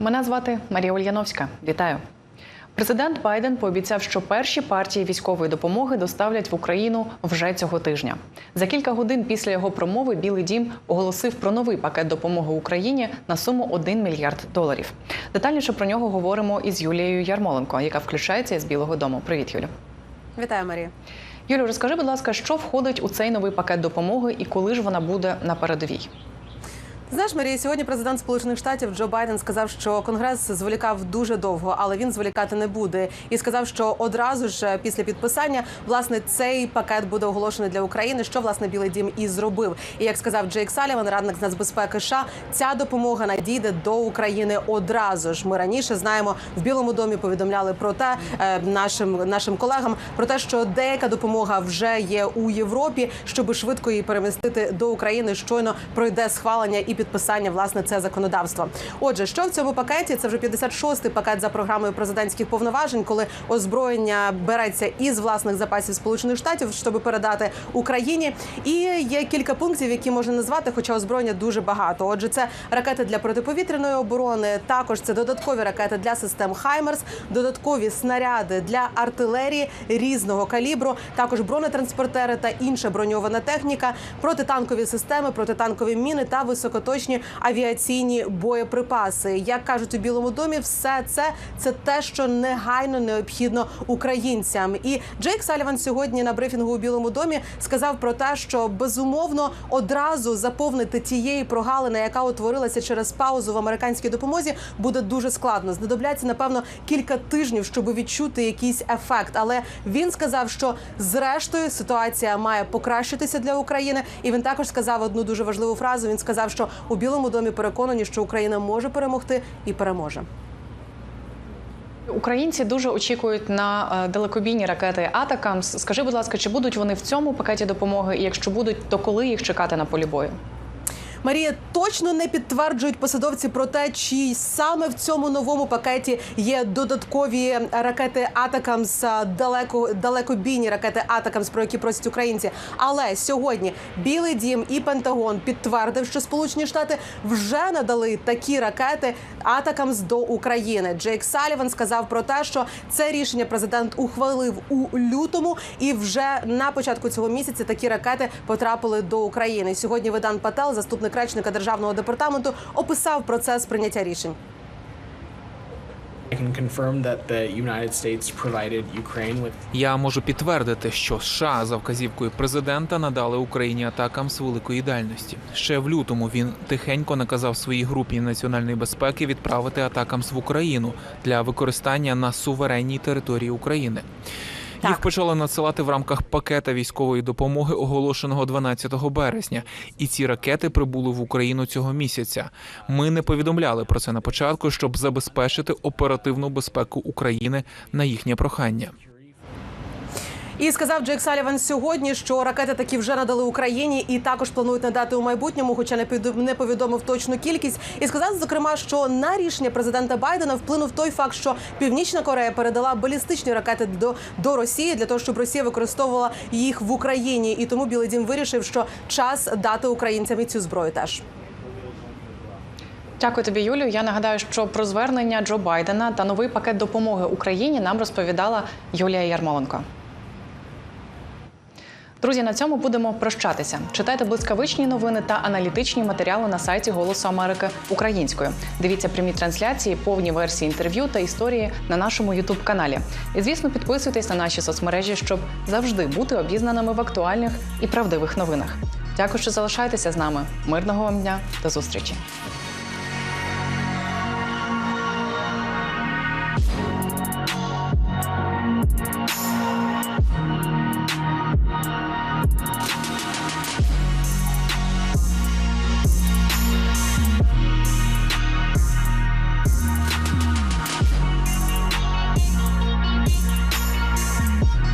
Мене звати Марія Ульяновська. Вітаю. Президент Байден пообіцяв, що перші партії військової допомоги доставлять в Україну вже цього тижня. За кілька годин після його промови Білий Дім оголосив про новий пакет допомоги Україні на суму 1 мільярд доларів. Детальніше про нього говоримо із Юлією Ярмоленко, яка включається із Білого Дому. Привіт, Юлю. Вітаю, Марія. Юлю, розкажи, будь ласка, що входить у цей новий пакет допомоги і коли ж вона буде на передовій? Знаєш, Марія, сьогодні президент Сполучених Штатів Джо Байден сказав, що конгрес зволікав дуже довго, але він зволікати не буде. І сказав, що одразу ж після підписання власне цей пакет буде оголошений для України, що власне Білий Дім і зробив. І як сказав Джейк Саліван, радник з нацбезпеки США, ця допомога надійде до України одразу ж. Ми раніше знаємо в Білому домі повідомляли про те е, нашим нашим колегам про те, що деяка допомога вже є у Європі, щоб швидко її перемістити до України. Щойно пройде схвалення і підписання власне це законодавство. Отже, що в цьому пакеті? Це вже 56-й пакет за програмою президентських повноважень, коли озброєння береться із власних запасів Сполучених Штатів, щоб передати Україні. І є кілька пунктів, які можна назвати, хоча озброєння дуже багато. Отже, це ракети для протиповітряної оборони. Також це додаткові ракети для систем Хаймерс, додаткові снаряди для артилерії різного калібру, також бронетранспортери та інша броньована техніка, протитанкові системи, протитанкові міни та високоточні авіаційні боєприпаси. Як кажуть у Білому домі, все це це те, що негайно необхідно українцям. І Джейк Саліван сьогодні на брифінгу у Білому домі сказав про те, що безумовно одразу заповнити тієї прогалини, яка утворилася через паузу в американській допомозі, буде дуже складно. Знадобляться напевно кілька тижнів, щоб відчути якийсь ефект. Але він сказав, що зрештою ситуація має покращитися для України. І він також сказав одну дуже важливу фразу. Він сказав, що у Білому домі переконані, що Україна може перемогти і переможе. Українці дуже очікують на е, далекобійні ракети Атакамс. Скажи, будь ласка, чи будуть вони в цьому пакеті допомоги? І якщо будуть, то коли їх чекати на полі бою? Марія точно не підтверджують посадовці про те, чи саме в цьому новому пакеті є додаткові ракети Атакамс, далеко далекобійні ракети Атакамс, про які просять українці. Але сьогодні Білий Дім і Пентагон підтвердив, що Сполучені Штати вже надали такі ракети Атакамс до України. Джейк Саліван сказав про те, що це рішення президент ухвалив у лютому, і вже на початку цього місяця такі ракети потрапили до України. Сьогодні Видан Пател, заступник речника державного департаменту, описав процес прийняття рішень. Я можу підтвердити, що США за вказівкою президента надали Україні атакам з великої дальності. Ще в лютому він тихенько наказав своїй групі національної безпеки відправити атакам в Україну для використання на суверенній території України. Їх почали надсилати в рамках пакета військової допомоги, оголошеного 12 березня. І ці ракети прибули в Україну цього місяця. Ми не повідомляли про це на початку, щоб забезпечити оперативну безпеку України на їхнє прохання. І сказав Джейк Саліван сьогодні, що ракети такі вже надали Україні і також планують надати у майбутньому, хоча не повідомив точну кількість. І сказав зокрема, що на рішення президента Байдена вплинув той факт, що Північна Корея передала балістичні ракети до, до Росії для того, щоб Росія використовувала їх в Україні. І тому Білий Дім вирішив, що час дати українцям і цю зброю теж. Дякую тобі, Юлію. Я нагадаю, що про звернення Джо Байдена та новий пакет допомоги Україні нам розповідала Юлія Ярмоленко. Друзі, на цьому будемо прощатися. Читайте блискавичні новини та аналітичні матеріали на сайті Голосу Америки українською. Дивіться прямі трансляції, повні версії інтерв'ю та історії на нашому Ютуб каналі. І звісно, підписуйтесь на наші соцмережі, щоб завжди бути обізнаними в актуальних і правдивих новинах. Дякую, що залишаєтеся з нами. Мирного вам дня до зустрічі.